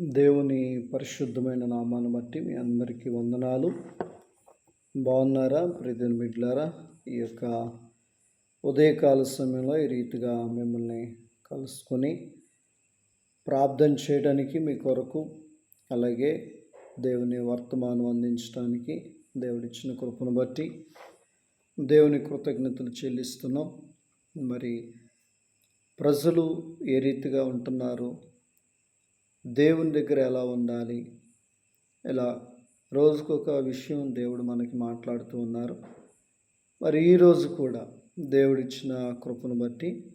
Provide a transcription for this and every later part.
దేవుని పరిశుద్ధమైన నామాన్ని బట్టి మీ అందరికీ వందనాలు. బాగున్నారా? ప్రతిని బిడ్లారా ఈ యొక్క ఉదయకాల సమయంలో ఈ రీతిగా మిమ్మల్ని కలుసుకొని ప్రార్థన చేయడానికి మీ కొరకు అలాగే దేవుని వర్తమానం అందించడానికి దేవుడిచ్చిన కృపను బట్టి దేవుని కృతజ్ఞతలు చెల్లిస్తున్నాం. మరి ప్రజలు ఏ రీతిగా ఉంటున్నారు? దేవుని దగ్గర ఎలా ఉండాలి? ఇలా రోజుకొక విషయం దేవుడు మనకి మాట్లాడుతూ ఉన్నారు. మరి ఈరోజు కూడా దేవుడిచ్చిన కృపను బట్టి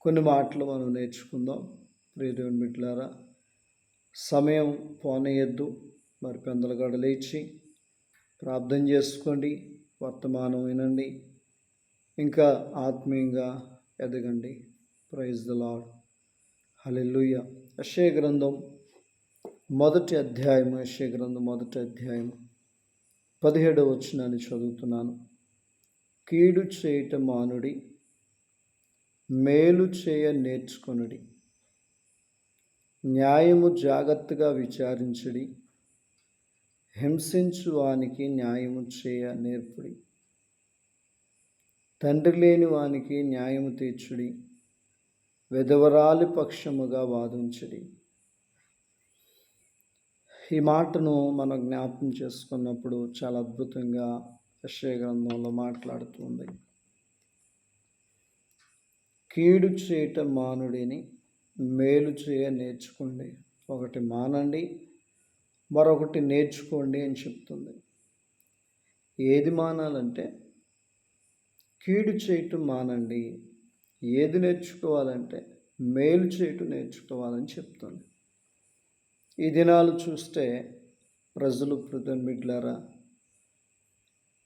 కొన్ని మాటలు మనం నేర్చుకుందాం. ప్రియదేవుని బిడ్డలారా సమయం పోనేయద్దు. మరి పెందలగడ లేచి ప్రార్థన చేసుకోండి వర్తమానం వినండి ఇంకా ఆత్మీయంగా ఎదగండి. ప్రైజ్ ద లాడ్ హలెల్లుయ్య అశయ గ్రంథం మొదటి అధ్యాయం అశయ గ్రంథం మొదటి అధ్యాయం పదిహేడవ వచ్చినాన్ని చదువుతున్నాను. కీడు చేయట మానుడి మేలు చేయ నేర్చుకొనుడి న్యాయము జాగ్రత్తగా విచారించుడి హింసించు వానికి న్యాయము చేయ నేర్పుడి తండ్రి లేని వానికి న్యాయము తీర్చుడి విధవరాలి పక్షముగా వాదించడి ఈ మాటను మనం జ్ఞాపకం చేసుకున్నప్పుడు చాలా అద్భుతంగా యశ్వ గ్రంథంలో మాట్లాడుతుంది. కీడు చేయటం మానుడిని మేలు చేయ నేర్చుకోండి. ఒకటి మానండి మరొకటి నేర్చుకోండి అని చెప్తుంది. ఏది మానాలంటే కీడు చేయటం మానండి ఏది నేర్చుకోవాలంటే మేలు చేయటం నేర్చుకోవాలని చెప్తుంది. ఈ దినాలు చూస్తే ప్రజలు మిడ్లారా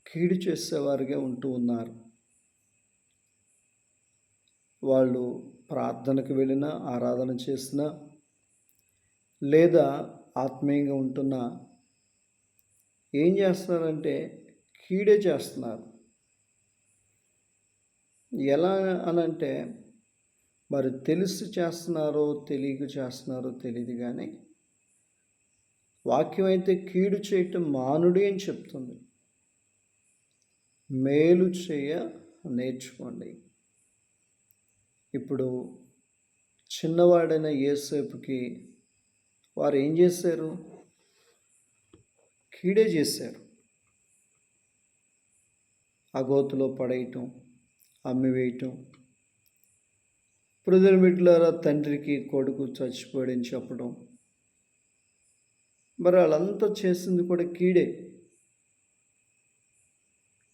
కీడు చేసేవారిగా ఉంటూ ఉన్నారు. వాళ్ళు ప్రార్థనకు వెళ్ళినా ఆరాధన చేసినా లేదా ఆత్మీయంగా ఉంటున్నా ఏం చేస్తున్నారంటే కీడే చేస్తున్నారు. ఎలా అనంటే మరి తెలిసి చేస్తున్నారో తెలియక చేస్తున్నారో తెలియదు కానీ వాక్యం అయితే కీడు చేయటం మానుడి అని చెప్తుంది. మేలు చేయ నేర్చుకోండి. ఇప్పుడు చిన్నవాడైన ఏసేపుకి వారు ఏం చేశారు? కీడే చేశారు. ఆ గోతులో పడేయటం అమ్మివేయటం. ప్రజల బిడ్డలారా తండ్రికి కొడుకు చచ్చిపోయాడని చెప్పడం. మరి వాళ్ళంతా చేసింది కూడా కీడే.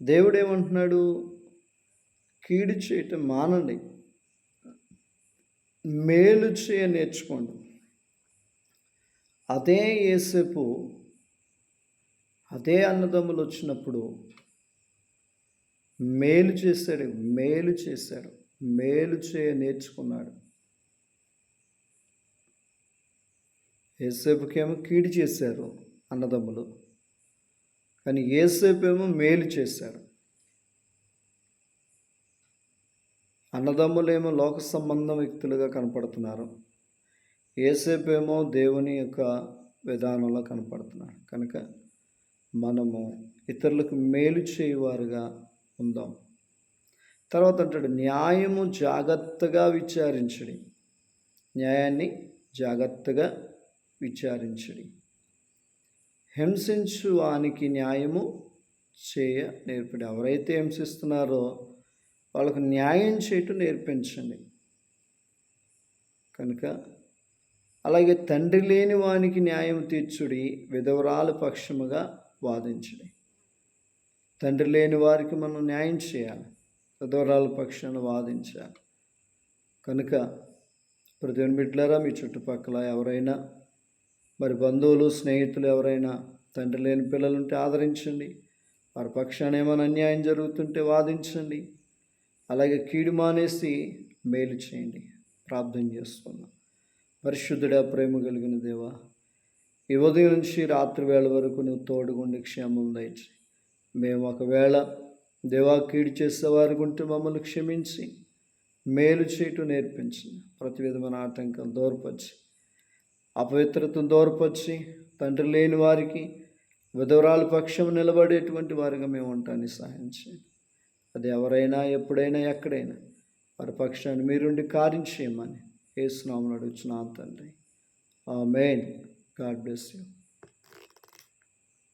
దేవుడేమంటున్నాడు? కీడు చేయటం మానండి. మేలు చేయ నేర్చుకోండి. అదే ఏసేపు అదే అన్నదమ్ములు వచ్చినప్పుడు మేలు చేశాడు మేలు చేశాడు మేలు చేయ నేర్చుకున్నాడు. ఏసేపుకేమో కీడు చేశారు అన్నదమ్ములు కానీ ఏసేపు ఏమో మేలు చేశారు. అన్నదమ్ములేమో లోక సంబంధం వ్యక్తులుగా కనపడుతున్నారు. ఏసేపేమో దేవుని యొక్క విధానంలో కనపడుతున్నారు. కనుక మనము ఇతరులకు మేలు చేయువారుగా ఉందాం. తర్వాత అంటాడు న్యాయము జాగ్రత్తగా విచారించడి. న్యాయాన్ని జాగ్రత్తగా విచారించడి. హింసించు వానికి న్యాయము చేయ నేర్పడి. ఎవరైతే హింసిస్తున్నారో వాళ్ళకు న్యాయం చేయటం నేర్పించండి. కనుక అలాగే తండ్రి లేని వానికి న్యాయం తీర్చుడి విధవరాల పక్షముగా వాదించడి. తండ్రి లేని వారికి మనం న్యాయం చేయాలి. సదోరాల పక్షాన్ని వాదించాలి. కనుక ప్రతి బిడ్డలారా మీ చుట్టుపక్కల ఎవరైనా మరి బంధువులు స్నేహితులు ఎవరైనా తండ్రి లేని పిల్లలుంటే ఆదరించండి. వారి పక్షాన ఏమైనా అన్యాయం జరుగుతుంటే వాదించండి. అలాగే కీడు మానేసి మేలు చేయండి. ప్రార్థన చేసుకున్నాం పరిశుద్ధుడా ప్రేమ కలిగిన దేవా ఈ ఉదయం నుంచి రాత్రి వేళ వరకు నువ్వు తోడుగుండి క్షేమం దయచేయి. మేము ఒకవేళ దేవా కీడు చేసేవారికి ఉంటే మమ్మల్ని క్షమించి మేలు చేయటం నేర్పించి ప్రతి విధమైన ఆటంకం దూరపరిచి అపవిత్రతను దూరపరిచి తండ్రి లేని వారికి విధవరాల పక్షం నిలబడేటువంటి వారిగా మేము ఉంటాన్ని సహాయం చేయండి. అది ఎవరైనా ఎప్పుడైనా ఎక్కడైనా వారి పక్షాన్ని మీరుండి కార్యం చేయమని ఏసునాము అడుగుతున్నా తండ్రి. ఆ మెయిన్ గాడ్ బ్లెస్ యూ.